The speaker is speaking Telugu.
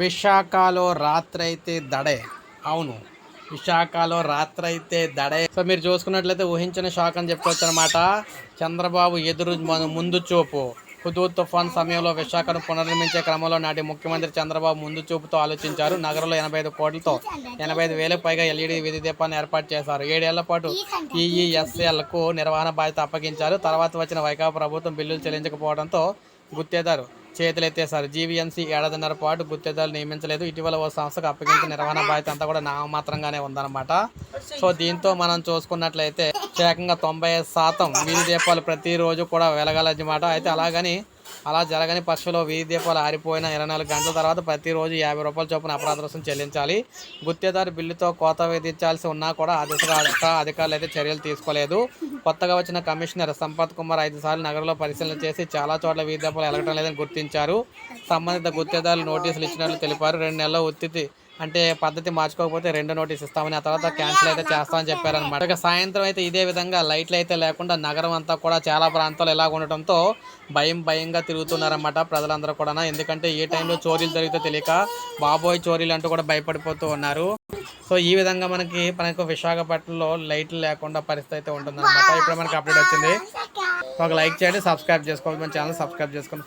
విశాఖలో రాత్రి అయితే దడే. అవును విశాఖలో రాత్రి అయితే దడే. సో మీరు చూసుకున్నట్లయితే ఊహించిన షాక్ అని చెప్పుకోవచ్చు అనమాట చంద్రబాబు ఎదురు ముందు చూపు. హుదూ తుఫాన్ సమయంలో విశాఖను పునర్నిర్మించే క్రమంలో నాటి ముఖ్యమంత్రి చంద్రబాబు ముందు చూపుతో ఆలోచించారు. నగరంలో ఎనభై ఐదు కోట్లతో ఎనభై ఐదు వేలకు పైగా ఎల్ఈడి విధి దీపాన్ని ఏర్పాటు చేశారు. ఏడేళ్ళ పాటు ఈఈఎస్ఎల్కు నిర్వహణ బాధ్యత అప్పగించారు. తర్వాత వచ్చిన వైకాపా ప్రభుత్వం బిల్లులు చెల్లించకపోవడంతో గుర్తేదారు చేతులెత్తేశారు జీవీఎంసీ ఏడాదిన్నర పాటు గుత్తేదారులు నియమించలేదు. ఇటీవల ఓ సంస్థకు అప్పగించిన నిర్వహణ బాధ్యత అంతా కూడా నామమాత్రంగానే ఉందన్నమాట. సో దీంతో మనం చూసుకున్నట్లయితే ఏకంగా తొంభై శాతం వీధి దీపాలు ప్రతిరోజు కూడా వెలగాలన్నమాట. అయితే అలాగని అలా జరగని పక్షులో వీధి దీపాలు ఆరిపోయిన ఇరవై నాలుగు గంటల తర్వాత ప్రతిరోజు యాభై రూపాయల చొప్పున అపరాధ రుసుము చెల్లించాలి. గుత్తేదారు బిల్లుతో కోత విధించాల్సి ఉన్నా కూడా ఆ దిశగా అధికారులు అయితే చర్యలు తీసుకోలేదు. కొత్తగా వచ్చిన కమిషనర్ సంపత్ కుమార్ ఐదు సార్లు నగరంలో పరిశీలన చేసి చాలా చోట్ల వీధి దీపాలు వెలగటం లేదని గుర్తించారు. సంబంధిత గుత్తేదారులు నోటీసులు ఇచ్చినట్లు తెలిపారు. రెండు నెలల ఉత్తితి అంటే పద్ధతి మార్చుకోకపోతే రెండు నోటీస్ ఇస్తామని ఆ తర్వాత క్యాన్సిల్ అయితే చేస్తామని చెప్పారనమాట ఇక సాయంత్రం అయితే ఇదే విధంగా లైట్లు అయితే లేకుండా నగరం అంతా కూడా చాలా ప్రాంతాలు ఎలా ఉండటంతో భయం భయంగా తిరుగుతున్నారన్నమాట ప్రజలందరూ కూడా ఎందుకంటే ఏ టైంలో చోరీలు జరిగితే తెలియక బాబోయ్ చోరీలు అంటూ కూడా భయపడిపోతూ ఉన్నారు. సో ఈ విధంగా మనకి మనకు విశాఖపట్నంలో లైట్లు లేకుండా పరిస్థితి అయితే ఉంటుందన్నమాట. ఇప్పుడు మనకి అప్డేట్ వచ్చింది. ఒక లైక్ చేయండి సబ్స్క్రైబ్ చేసుకోవాలి మన ఛానల్ సబ్స్క్రైబ్ చేసుకొని